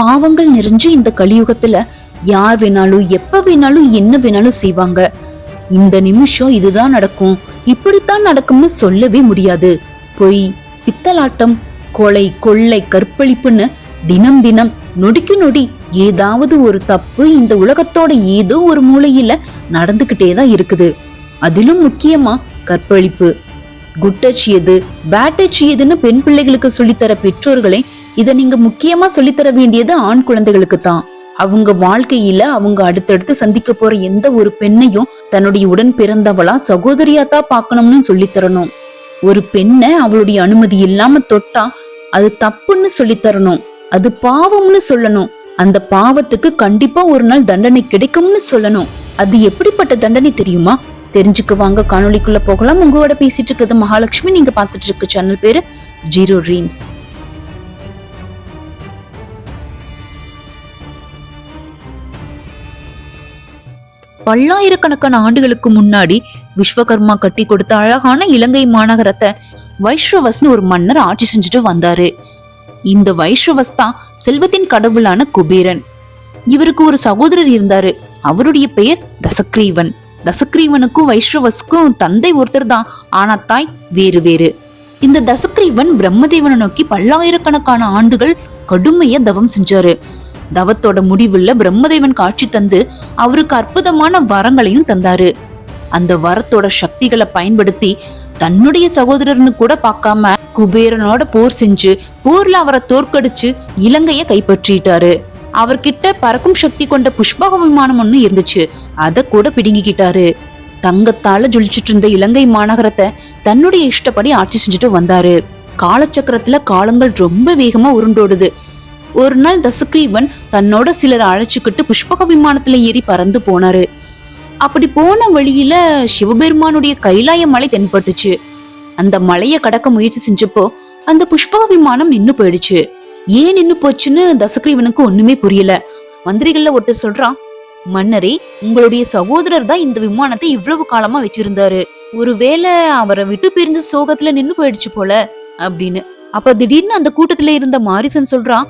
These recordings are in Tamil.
பாவங்கள் நிறைஞ்ச இந்த கலியுகத்துல யார் வேணாலும் எப்ப வேணாலும் என்ன வேணாலும் செய்வாங்க. இந்த நிமிஷம் இதுதான் நடக்கும். இப்படித்தான் நடக்கும்னு சொல்லவே முடியாது. பொய் பித்தலாட்டம் கொலை கொள்ளை கற்பழிப்புன்னு தினம் தினம் நொடிக்கு நொடி ஏதாவது ஒரு தப்பு இந்த உலகத்தோட ஏதோ ஒரு மூலையில நடந்துகிட்டே தான் இருக்குது. அதிலும் முக்கியமா கற்பழிப்பு. குட் டச் எது பேட் டச் எதுன்னு பெண் பிள்ளைகளுக்கு சொல்லித்தர பெற்றோர்களை இதை நீங்க முக்கியமா சொல்லித்தர வேண்டியது ஆண் குழந்தைகளுக்கு தான் அவங்க வாழ்க்கையில அவங்க அடுத்தடுத்து சந்திக்க போற எந்த ஒரு பெண்ணையும் தன்னுடைய உடன் பிறந்தவளா சகோதரியா தான் பார்க்கணும்னு சொல்லித்தரணும். ஒரு பெண்ணை அவளுடைய அனுமதி இல்லாம தொட்டா அது தப்புன்னு சொல்லித்தரணும். அது பாவம்னு சொல்லணும். அந்த பாவத்துக்கு கண்டிப்பா ஒரு நாள் தண்டனை கிடைக்கும்னு சொல்லணும். அது எப்படிப்பட்ட தண்டனை தெரியுமா? தெரிஞ்சுக்குவாங்க. காணொலிக்குள்ள போகலாம். உங்களோட பேசிட்டு இருக்கிறது மகாலட்சுமி. நீங்க பாத்துட்டு இருக்க சேனல் பேரு ஜீரோ ட்ரீம்ஸ். பல்லாயிரக்கணக்கான ஆண்டுகளுக்கு முன்னாடி விஸ்வகர்மா கட்டி கொடுத்த அழகான இலங்கை மாநகரத்தை வைஷ்ரவஸ்னு ஒரு மன்னர் ஆட்சி செஞ்சுட்டு வந்தாரு. இந்த வைஷ்ரவஸ் தான் செல்வத்தின் கடவுளான குபேரன். இவருக்கு ஒரு சகோதரர் இருந்தாரு. அவருடைய பெயர் தசக்ரீவன். தசக்ரீவனுக்கும் வைஷ்ரவஸ்க்கும் தந்தை ஒருத்தர் தான். ஆனா தாய் வேறு வேறு. இந்த தசக்ரீவன் பிரம்மதேவனை நோக்கி பல்லாயிரக்கணக்கான ஆண்டுகள் கடுமைய தவம் செஞ்சாரு. தவத்தோட முடிவுல பிரம்மதேவன் காட்சி தந்து அவருக்கு அற்புதமான வரங்களையும் தந்தாரு. அந்த வரத்தோட சக்திகளை பயன்படுத்தி தன்னுடைய சகோதரர்னு கூட பார்க்காம குபேரனோட போர் செஞ்சு போர்ல அவரை தோற்கடிச்சு இலங்கைய கைப்பற்றிட்டாரு. அவர்கிட்ட பறக்கும் சக்தி கொண்ட புஷ்பக விமானம் ஒண்ணு இருந்துச்சு. அத கூட பிடுங்கிக்கிட்டாரு. தங்கத்தால ஜொலிச்சிட்டு இருந்த இலங்கை மாநகரத்தை தன்னுடைய இஷ்டப்படி ஆட்சி செஞ்சுட்டு வந்தாரு. காலச்சக்கரத்துல காலங்கள் ரொம்ப வேகமா உருண்டோடுது. ஒரு நாள் தசக்ரீவன் தன்னோட சிலர் அழைச்சுக்கிட்டு புஷ்பக விமானத்துல ஏறி பறந்து போனாரு. அப்படி போன வழியில சிவபெருமானுடைய கைலாய மலை தென்பட்டுச்சு. அந்த மலையை கடக்க முயற்சி செஞ்சப்போ அந்த புஷ்பக விமானம் நின்னு போயிடுச்சு. ஏன் நின்னு போச்சுன்னு தசக்ரீவனுக்கு ஒண்ணுமே புரியல. மந்திரிகள்ல ஒருத்தர் சொல்றான் மன்னரே உங்களுடைய சகோதரர் தான் இந்த விமானத்தை இவ்வளவு காலமா வச்சிருந்தாரு. ஒருவேளை அவரை விட்டு பிரிஞ்ச சோகத்துல நின்னு போயிடுச்சு போல அப்படின்னு. அப்ப திடீர்னு அந்த கூட்டத்துல இருந்த மாரிசன் சொல்றான்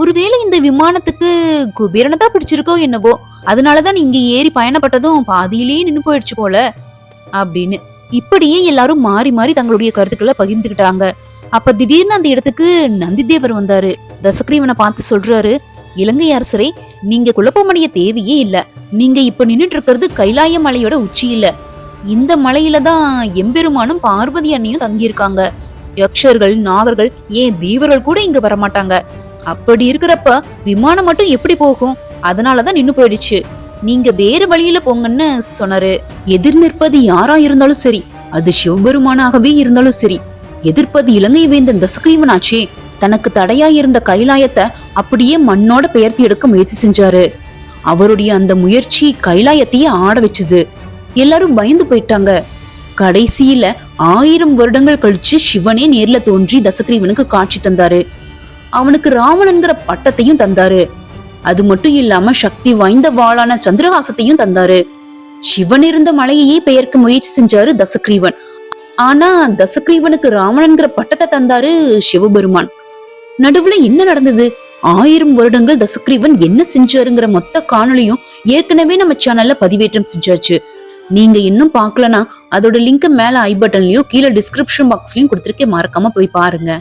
ஒருவேளை இந்த விமானத்துக்கு குபேரனை தான் பிடிச்சிருக்கோ என்னவோ அதனாலதான் இங்க ஏறி பயணப்பட்டதும் பாதியிலேயே நின்று போயிடுச்சு போல அப்படின்னு. இப்படியே எல்லாரும் மாறி மாறி தங்களுடைய கருத்துக்களை பகிர்ந்துக்கிட்டாங்க அப்ப திடீர்னு அந்த இடத்துக்கு நந்திதேவர் வந்தாரு. தசக்ரீவனை பார்த்து சொல்றாரு இலங்கை அரசரே நீங்க குழப்பமடைய தேவையே இல்ல. நீங்க இப்ப நின்றுட்டு இருக்கிறது கைலாய மலையோட உச்சியில இந்த மலையில தான் எம்பெருமானும் பார்வதி அண்ணியும் தங்கியிருக்காங்க. யக்ஷர்கள் நாகர்கள் ஏன் தீவர்கள் கூட இங்க வரமாட்டாங்க. அப்படி இருக்கிறப்ப விமானம் மட்டும் எப்படி போகும்? அதனாலதான் நின்னு போயிடுச்சு. நீங்க வேறு வழியில போங்கன்னு சொன்னாரு. எதிர் நிற்பது யாரா இருந்தாலும் சரி அது சிவபெருமானாகவே இருந்தாலும் சரி. எதிர்ப்பது இலங்கை வேந்தன் தசகிரீவனாச்சே. தனக்கு தடையா இருந்த கைலாயத்தை அப்படியே மண்ணோட பெயர்த்தி எடுக்க முயற்சி செஞ்சாரு. அவருடைய அந்த முயற்சி கைலாயத்தையே ஆட வச்சுது. எல்லாரும் பயந்து போயிட்டாங்க. கடைசியில ஆயிரம் வருடங்கள் கழிச்சு சிவனே நேர்ல தோன்றி தசகிரீவனுக்கு காட்சி தந்தாரு. அவனுக்கு ராவணன்கிற பட்டத்தையும் தந்தாரு. அது மட்டும் இல்லாம சக்தி வாய்ந்த வாளான சந்திரஹாசத்தையும் தந்தாரு. சிவன் இருந்த மலையையே பெயர்க்க முயற்சி செஞ்சாரு தசக்ரீவன். ஆனா தசக்ரீவனுக்கு ராவணன்கிற பட்டத்தை தந்தாரு சிவபெருமான். நடுவுல என்ன நடந்தது? ஆயிரம் வருடங்கள் தசக்ரீவன் என்ன செஞ்சாருங்கிற மொத்த காணொலியும் ஏற்கனவே நம்ம சேனல்ல பதிவேற்றம் செஞ்சாச்சு. நீங்க இன்னும் பார்க்கலனா அதோட லிங்க் மேல ஐ பட்டன்லயோ கீழே டிஸ்கிரிப்ஷன் பாக்ஸ்லயும் கொடுத்துருக்கே மறக்காம போய் பாருங்க.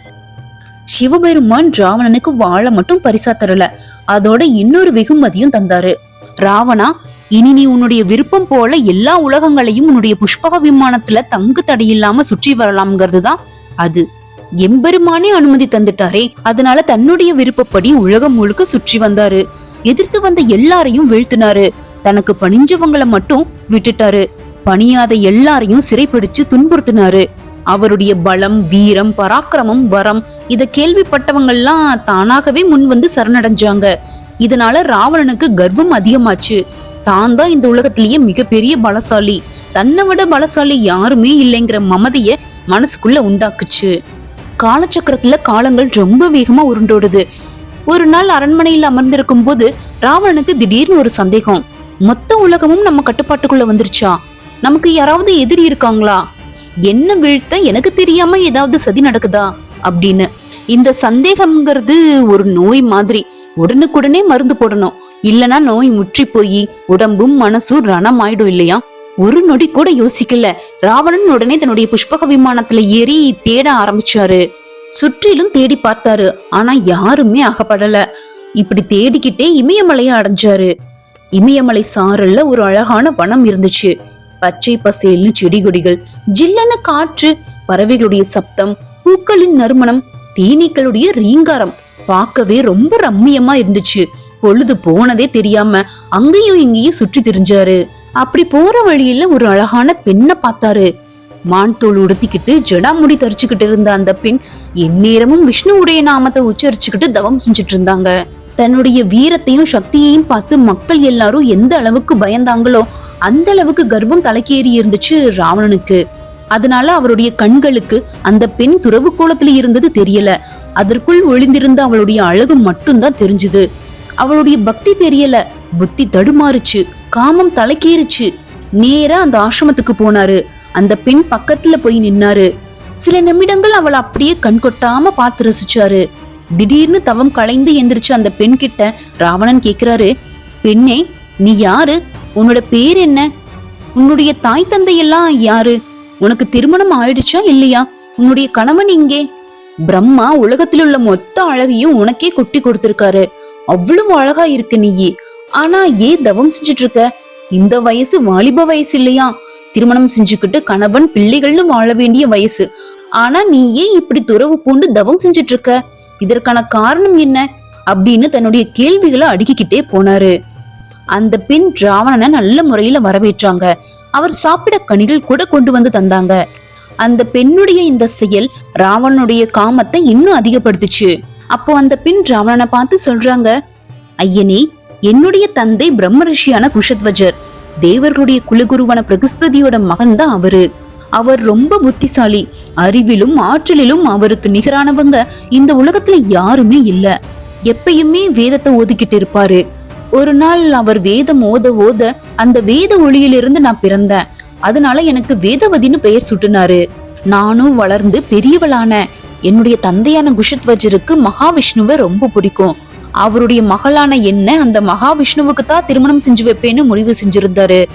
சிவபெருமான் ராவணனுக்கு வாழை மட்டும் பரிசா தரல. அதோட இன்னொரு வெகுமதியும் தந்தாரு. ராவணா இனி நீ உன்னுடைய விருப்பம் போல எல்லா உலகங்களையும் உன்னுடைய புஷ்பக விமானத்துல தங்கு தடையில்லாம சுற்றி வரலாம்ங்கிறது தான் அது. எம்பெருமானே அனுமதி தந்துட்டாரே அதனால தன்னுடைய விருப்பப்படி உலகம் முழுக்க சுற்றி வந்தாரு. எதிர்த்து வந்த எல்லாரையும் வீழ்த்தினாரு. தனக்கு பணிஞ்சவங்களை மட்டும் விட்டுட்டாரு. பணியாத எல்லாரையும் சிறைப்பிடிச்சு துன்புறுத்தினாரு. அவருடைய பலம் வீரம் பராக்கிரமம் வரம் இதை கேள்விப்பட்டவங்கெல்லாம் தானாகவே முன் வந்து சரணடைஞ்சாங்க. இதனால ராவணனுக்கு கர்வம் அதிகமாச்சு. தான் தான் இந்த உலகத்திலேயே மிகப்பெரிய பலசாலி. தன்னை விட பலசாலி யாருமே இல்லைங்கிற மமதைய மனசுக்குள்ள உண்டாக்குச்சு. காலச்சக்கரத்துல காலங்கள் ரொம்ப வேகமா உருண்டோடுது. ஒரு நாள் அரண்மனையில் அமர்ந்திருக்கும் போது ராவணனுக்கு திடீர்னு ஒரு சந்தேகம். மொத்த உலகமும் நம்ம கட்டுப்பாட்டுக்குள்ள வந்துருச்சா? நமக்கு யாராவது எதிரி இருக்காங்களா? என்ன வீழ்த்த எனக்கு தெரியாம ஏதாவது சதி நடக்குதா? அப்படின்னு. இந்த சந்தேகம்ங்கிறது ஒரு நோய் மாதிரி. உடனுக்குடனே மருந்து போடணும். இல்லனா நோய் முற்றி போய் உடம்பும் மனசும் ரணம் ஆயிடும் இல்லையா? ஒரு நொடி கூட யோசிக்கல. ராவணன் உடனே தன்னுடைய புஷ்பக விமானத்துல ஏறி தேட ஆரம்பிச்சாரு. சுற்றிலும் தேடி பார்த்தாரு. ஆனா யாருமே அகப்படல. இப்படி தேடிக்கிட்டே இமயமலையை அடைஞ்சாரு. இமயமலை சாரல்ல ஒரு அழகான வனம் இருந்துச்சு. பச்சை பசேல்னு செடி கொடிகள் ஜில்லன காற்று பறவைகளுடைய சப்தம் பூக்களின் நறுமணம் தேனீக்களுடைய ரீங்காரம் பார்க்கவே ரொம்ப ரம்மியமா இருந்துச்சு. பொழுது போனதே தெரியாம அங்கேயும் இங்கேயும் சுற்றி திரிஞ்சாரு. அப்படி போற வழியில ஒரு அழகான பெண்ணை பார்த்தாரு. மான் தோல் உடுத்திக்கிட்டு ஜடாமுடி தரிச்சுக்கிட்டு இருந்த அந்த பெண் எந்நேரமும் விஷ்ணுவுடைய நாமத்தை உச்சரிச்சுக்கிட்டு தவம் செஞ்சுட்டு இருந்தாங்க. தன்னுடைய வீரத்தையும் சக்தியையும் பார்த்து மக்கள் எல்லாரும் எந்த அளவுக்கு பயந்தாங்களோ அந்த அளவுக்கு கர்வம் தலைக்கேறி இருந்துச்சு ராவணனுக்கு. அதனால அவருடைய கண்களுக்கு அந்த பெண் துறவு கோலத்துல இருந்தது தெரியல. அதற்குள் ஒளிந்திருந்த அவளுடைய அழகு மட்டும்தான் தெரிஞ்சுது. அவளுடைய பக்தி தெரியல. புத்தி தடுமாறுச்சு. காமம் தலைக்கேறுச்சு. நேரா அந்த ஆசிரமத்துக்கு போனாரு. அந்த பெண் பக்கத்துல போய் நின்னாரு. சில நிமிடங்கள் அவளை அப்படியே கண்கொட்டாம பார்த்து ரசிச்சாரு. திடீர்னு தவம் களைந்து எந்திரிச்சு அந்த பெண் கிட்ட ராவணன் கேக்குறாரு பெண்ணே நீ யாரு? உன்னோட பேர் என்ன? உன்னுடைய தாய் தந்தை எல்லாம் யாரு? உனக்கு திருமணம் ஆயிடுச்சா இல்லையா? உன்னுடைய கணவன் இங்கே பிரம்மா உலகத்தில் உள்ள மொத்த அழகையும் உனக்கே கொட்டி கொடுத்திருக்காரு. அவ்வளவு அழகா இருக்கு நீயே. ஆனா ஏன் தவம் செஞ்சுட்டு இருக்க இந்த வயசு வாலிப வயசு இல்லையா? திருமணம் செஞ்சுக்கிட்டு கணவன் பிள்ளைகள்னு வாழ வேண்டிய வயசு. ஆனா நீ ஏன் இப்படி துறவு பூண்டு தவம் செஞ்சுட்டு இருக்க இதற்கான காரணம் என்ன? அப்படின்னு தன்னுடைய கேள்விகளை அடுக்கிக்கிட்டே போனாரு. அந்த பெண் ராவணனை நல்ல முறையில வரவேற்றாங்க. அவர் சாப்பிட கனிகள் கூட கொண்டு வந்து தந்தாங்க. அந்த பெண்ணுடைய இந்த செயல் ராவணனுடைய காமத்தை இன்னும் அதிகப்படுத்துச்சு. அப்போ அந்த பெண் ராவணனை பார்த்து சொல்றாங்க ஐயனே என்னுடைய தந்தை பிரம்ம ரிஷியான குஷத்வஜர். தேவர்களுடைய குலகுருவான பிரகஸ்பதியோட மகன் தான் அவரு. அவர் ரொம்ப புத்திசாலி. அறிவிலும் ஆற்றலிலும் அவருக்கு நிகரானவங்க இந்த உலகத்துல யாருமே இல்ல. எப்பயுமே வேதத்தை ஓதிக்கிட்டு இருப்பாரு. ஒரு நாள் அவர் வேதம் ஓத ஓத அந்த வேத ஒளியிலிருந்து நான் பிறந்தேன். அதனால எனக்கு வேதவதின்னு பெயர் சுட்டுனாரு. நானும் வளர்ந்து பெரியவளான என்னுடைய தந்தையான குஷத்வஜருக்கு மகாவிஷ்ணுவை ரொம்ப பிடிக்கும். அவருடைய மகளான என்ன அந்த மகாவிஷ்ணுவுக்கு தான் திருமணம் செஞ்சு வைப்பேன்னு முடிவு செஞ்சிருந்தாரு.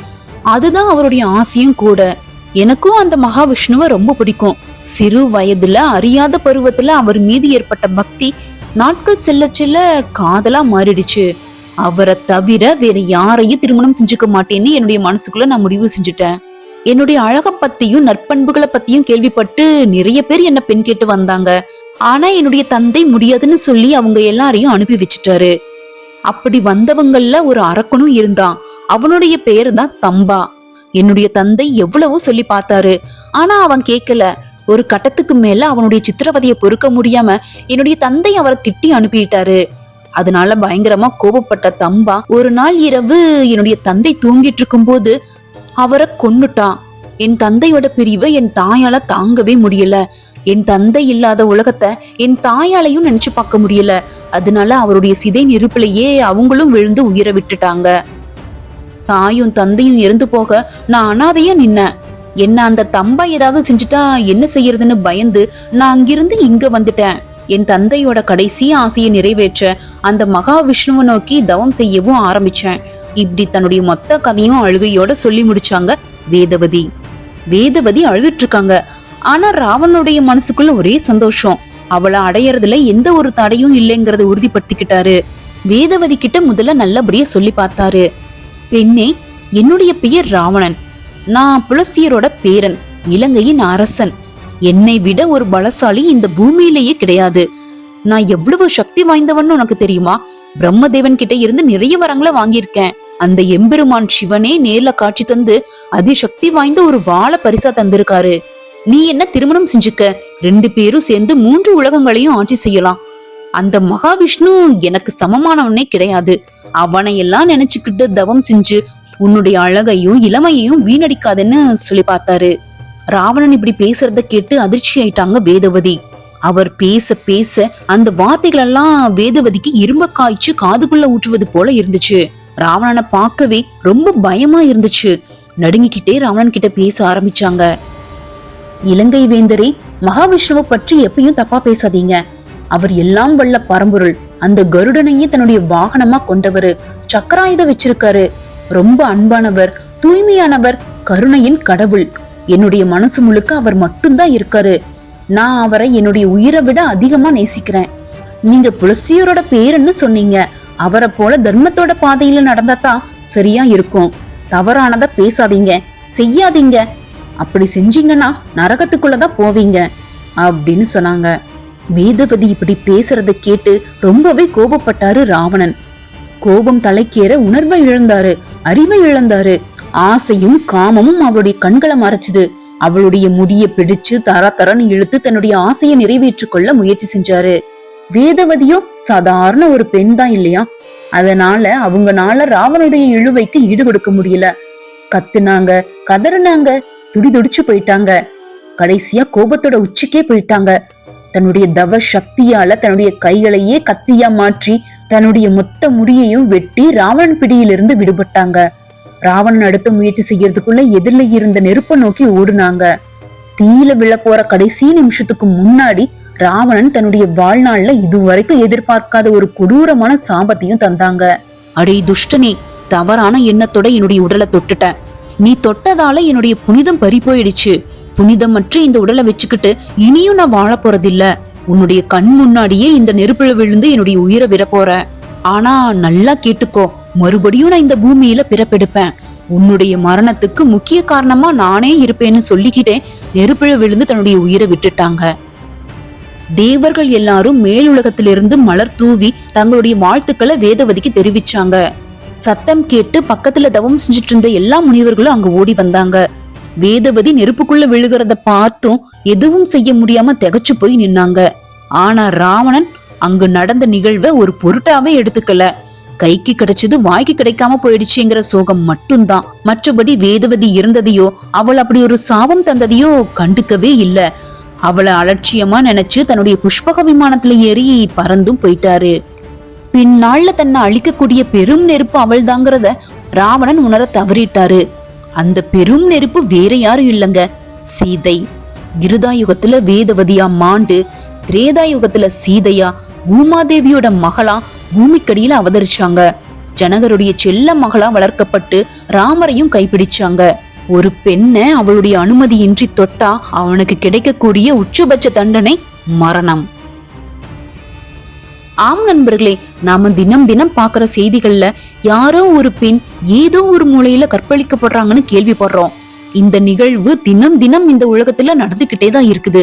அதுதான் அவருடைய ஆசையும் கூட. எனக்கும் அந்த மகாவிஷ்ணுவை ரொம்ப பிடிக்கும். சிறு வயதுல அறியாத பருவத்துல அவர் மீது ஏற்பட்ட பக்தி நாட்கள் செல்ல செல்ல காதலா மாறிடுச்சு. அவரை தவிர வேற யாரையும் திருமணம் செஞ்சுக்க மாட்டேன்னு என்னுடைய மனசுக்குள்ள நான் முடிவு செஞ்சுட்டேன். என்னுடைய அழக பத்தியும் நற்பண்புகளை பத்தியும் கேள்விப்பட்டு நிறைய பேர் என்ன பெண் கேட்டு வந்தாங்க. ஆனா என்னுடைய தந்தை முடியாதுன்னு சொல்லி அவங்க எல்லாரையும் அனுப்பி வச்சுட்டாரு. அப்படி வந்தவங்கள்ல ஒரு அரக்கனும் இருந்தான். அவனுடைய பெயர் தான் தம்பா. என்னுடைய தந்தை எவ்வளவோ சொல்லி பார்த்தாரு. ஆனா அவன் கேட்கல. ஒரு கட்டத்துக்கு மேல அவனுடைய சித்திரவதையை பொறுக்க முடியாம என்னுடைய தந்தை அவரை திட்டி அனுப்பிட்டாரு. அதனால பயங்கரமா கோபப்பட்ட தம்பா ஒரு நாள் இரவு என்னுடைய தந்தை தூங்கிட்டு இருக்கும்போது அவரை கொன்னுட்டான். என் தந்தையோட பிரிவை என் தாயால தாங்கவே முடியல. என் தந்தை இல்லாத உலகத்தை என் தாயாலையும் நினைச்சு பார்க்க முடியல. அதனால அவருடைய சிதை நெருப்பிலேயே அவங்களும் விழுந்து உயிரை விட்டுட்டாங்க. தாயும் தந்தையும் இறந்து போக நான் அனாதையா நின்னேன் என்ன அந்த தம்பா ஏதாவது செஞ்சுட்டா என்ன செய்யறதுன்னு பயந்து நான் அங்கிருந்து இங்க வந்துட்டேன். என் தந்தையோட கடைசி ஆசையை நிறைவேற்ற அந்த மகாவிஷ்ணுவை நோக்கி தவம் செய்யவும் ஆரம்பிச்சேன். இப்படி தன்னுடைய மொத்த கதையும் அழுகையோட சொல்லி முடிச்சாங்க வேதவதி. வேதவதி அழுதுட்டு இருக்காங்க ஆனா ராவனுடைய மனசுக்குள்ள ஒரே சந்தோஷம். அவளை அடையறதுல எந்த ஒரு தடையும் இல்லைங்கறத உறுதிப்படுத்திக்கிட்டாரு. வேதவதி கிட்ட முதல்ல நல்லபடியா சொல்லி பார்த்தாரு. பெண்ணே என்னுடைய பெயர் ராவணன். நான் புலசியரோட பேரன் இலங்கையின் அரசன். என்னை விட ஒரு பலசாலி இந்த பூமியிலேயே கிடையாது. நான் எவ்வளவு சக்தி வாய்ந்தவன்னு உனக்கு தெரியுமா? பிரம்மதேவன் கிட்ட இருந்து நிறைய வரங்களை வாங்கியிருக்கேன். அந்த எம்பெருமான் சிவனே நேர்ல காட்சி தந்து அதிசக்தி வாய்ந்த ஒரு வாழை பரிசா தந்திருக்காரு. நீ என்ன திருமணம் செஞ்சுக்க? ரெண்டு பேரும் சேர்ந்து மூன்று உலகங்களையும் ஆட்சி செய்யலாம். அந்த மகாவிஷ்ணு எனக்கு சமமானவனே கிடையாது. அவனை எல்லாம் நினைச்சுக்கிட்டு தவம் செஞ்சு உன்னுடைய அழகையும் இளமையையும் வீணடிக்காதேன்னு சொல்லி பார்த்தாரு. ராவணன் இப்படி பேசுறத கேட்டு அதிர்ச்சி ஆயிட்டாங்க வேதவதி. அவர் பேச பேச அந்த வார்த்தைகள் எல்லாம் வேதவதிக்கு இரும்ப காய்ச்சி காதுக்குள்ள ஊற்றுவது போல இருந்துச்சு. ராவணனை பார்க்கவே ரொம்ப பயமா இருந்துச்சு. நடுங்கிக்கிட்டே ராவணன் கிட்ட பேச ஆரம்பிச்சாங்க. இலங்கை வேந்தரே மகாவிஷ்ணுவை பற்றி எப்பயும் தப்பா பேசாதீங்க. அவர் எல்லாம் வல்ல பரம்பொருள். அந்த கருடனையே தன்னுடைய வாகனமா கொண்டவரு. சக்கராயுதம் வச்சிருக்காரு. ரொம்ப அன்பானவர் தூய்மையானவர் கருணையின் கடவுள். என்னுடைய மனசு முழுக்க அவர் மட்டும்தான் இருக்காரு. நான் அவரை என்னுடைய உயிரை விட அதிகமா நேசிக்கிறேன். நீங்க புலசியரோட பேருன்னு சொன்னீங்க. அவரை போல தர்மத்தோட பாதையில நடந்தாதான் சரியா இருக்கும். தவறானத பேசாதீங்க செய்யாதீங்க. அப்படி செஞ்சீங்கன்னா நரகத்துக்குள்ளதான் போவீங்க அப்படின்னு சொன்னாங்க. வேதவதி இப்படி பேசுறத கேட்டு ரொம்பவே கோபப்பட்டாரு ராவணன். கோபம் தலைக்கேற உணர்வை இழந்தாரு அறிவை இழந்தாரு. ஆசையும் காமமும் அவளுடைய கண்களை மறைச்சுது. அவளுடைய முடிய பிடிச்சு தர தரன்னு இழுத்து தன்னுடைய ஆசையை நிறைவேற்றிக் கொள்ள முயற்சி செஞ்சாரு. வேதவதியோ சாதாரண ஒரு பெண் தான் இல்லையா? அதனால அவங்கனால ராவனுடைய இழுவைக்கு ஈடு கொடுக்க முடியல. கத்துனாங்க கதறினாங்க துடிதுடிச்சு போயிட்டாங்க. கடைசியா கோபத்தோட உச்சிக்கே போயிட்டாங்க. தன்னுடைய தவ சக்தியால தன்னுடைய கைகளையே கத்தியா மாற்றி தன்னுடைய மொத்த முடியையும் வெட்டி ராவணன் பிடியிலிருந்து விடுபட்டாங்க. ராவணன் அடுத்த முயற்சி செய்யறதுக்குள்ள எதிரில இருந்த நெருப்பை நோக்கி ஓடுனாங்க. தீயில விழ போற கடைசி நிமிஷத்துக்கு முன்னாடி ராவணன் தன்னுடைய வாழ்நாள்ல இதுவரைக்கும் எதிர்பார்க்காத ஒரு கொடூரமான சாபத்தையும் தந்தாங்க. அடே துஷ்டனே தவறான எண்ணத்தோட என்னுடைய உடலை தொட்டுட்ட நீ தொட்டதால என்னுடைய புனிதம் பறி போயிடுச்சு புனிதமற்ற இந்த உடலை வச்சுக்கிட்டு இனியும் நான் வாழ போறதில்ல. உன்னுடைய கண் முன்னாடியே இந்த நெருப்புல விழுந்து என்னுடைய உயிரை விட போற ஆனா நல்லா கேட்டுக்கோ. மறுபடியும் நான் இந்த பூமியில பிறப்பெடுப்பேன். உன்னுடைய மரணத்துக்கு முக்கிய காரணமா நானே இருப்பேன்னு சொல்லிக்கிட்டே நெருப்புல விழுந்து தன்னுடைய உயிரை விட்டுட்டாங்க. தேவர்கள் எல்லாரும் மேலுலகத்திலிருந்து மலர் தூவி தங்களுடைய வாழ்த்துக்களை வேதவதிக்கு தெரிவிச்சாங்க. சத்தம் கேட்டு பக்கத்துல தவம் செஞ்சுட்டு இருந்த எல்லா முனிவர்களும் அங்க ஓடி வந்தாங்க. வேதவதி நெருப்புக்குள்ள விழுகிறத பார்த்தும் எதுவும் செய்ய முடியாம திகச்சு போய் நின்னாங்க. ஆனா ராவணன் அங்கு நடந்த நிகழ்வை ஒரு பொருட்டாவே எடுத்துக்கல. கைக்கு கிடைச்சது வாய்க்கு கிடைக்காம போயிடுச்சுங்கிற சோகம் மட்டும்தான். மற்றபடி வேதவதி இருந்ததையோ அவள் அப்படி ஒரு சாபம் தந்ததையோ கண்டுக்கவே இல்ல. அவளை அலட்சியமா நினைச்சு தன்னுடைய புஷ்பக விமானத்துல ஏறி பறந்தும் போயிட்டாரு. பின்னாள்ல தன்னை அழிக்கக்கூடிய பெரும் நெருப்பு அவள்தாங்கிறத ராவணன் உணர தவறிட்டாரு. அந்த பெரும் நெருப்பு வேற யாரும் இல்லைங்க. சீதை கிருதாயுகத்துல வேதவதியா மாண்டு திரேதாயுகத்துல சீதையா பூமாதேவியோட மகளா பூமிக்கடியில அவதரிச்சாங்க. ஜனகருடைய செல்ல மகளா வளர்க்கப்பட்டு ராமரையும் கைப்பிடிச்சாங்க. ஒரு பெண்ணை அவளுடைய அனுமதியின்றி தொட்டா அவனுக்கு கிடைக்கக்கூடிய உச்சபட்ச தண்டனை மரணம். ஆம் நண்பர்களே நாம தினம் தினம் பாக்குற செய்திகள்ல யாரோ ஒரு பெண் ஏதோ ஒரு மூலையில கற்பழிக்கப்படுறாங்கன்னு கேள்விப்படுறோம். இந்த நிகழ்வு தினம் தினம் இந்த உலகத்துல நடந்துகிட்டே தான் இருக்குது.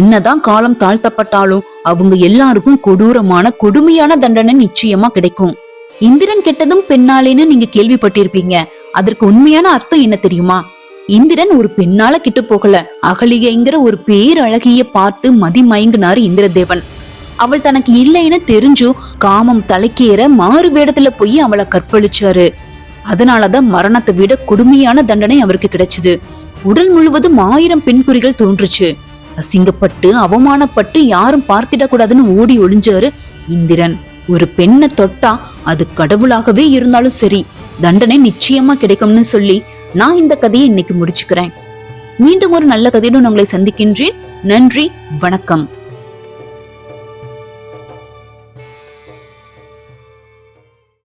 என்னதான் காலம் தாழ்த்தப்பட்டாலும் அவங்க எல்லாருக்கும் கொடூரமான கொடுமையான தண்டனை நிச்சயமா கிடைக்கும். இந்திரன் கெட்டதும் பெண்ணாலேன்னு நீங்க கேள்விப்பட்டிருப்பீங்க. அதற்கு உண்மையான அர்த்தம் என்ன தெரியுமா? இந்திரன் ஒரு பெண்ணால கிட்டு போகல. அகலிகைங்கிற ஒரு பேரழகிய பார்த்து மதிமயங்கினாரு இந்திரதேவன். அவள் தனக்கு இல்லைன்னு தெரிஞ்சும் காமம் தலைக்கேற மாறு வேடத்துல போய் அவளை கற்பழிச்சாரு. அதனாலதான் மரணத்தை விட கொடுமையான தண்டனை அவருக்கு கிடைச்சது. உடல் முழுவதும் ஆயிரம் பெண்குறிகள் தோன்றுச்சு. அசிங்கப்பட்டு அவமானப்பட்டு யாரும் பார்த்திடக்கூடாதுன்னு ஓடி ஒளிஞ்சாரு இந்திரன். ஒரு பெண்ணை தொட்டா அது கடவுளாகவே இருந்தாலும் சரி தண்டனை நிச்சயமா கிடைக்கும்னு சொல்லி நான் இந்த கதையை இன்னைக்கு முடிச்சுக்கிறேன். மீண்டும் ஒரு நல்ல கதையுடன் உங்களை சந்திக்கின்றேன். நன்றி வணக்கம்.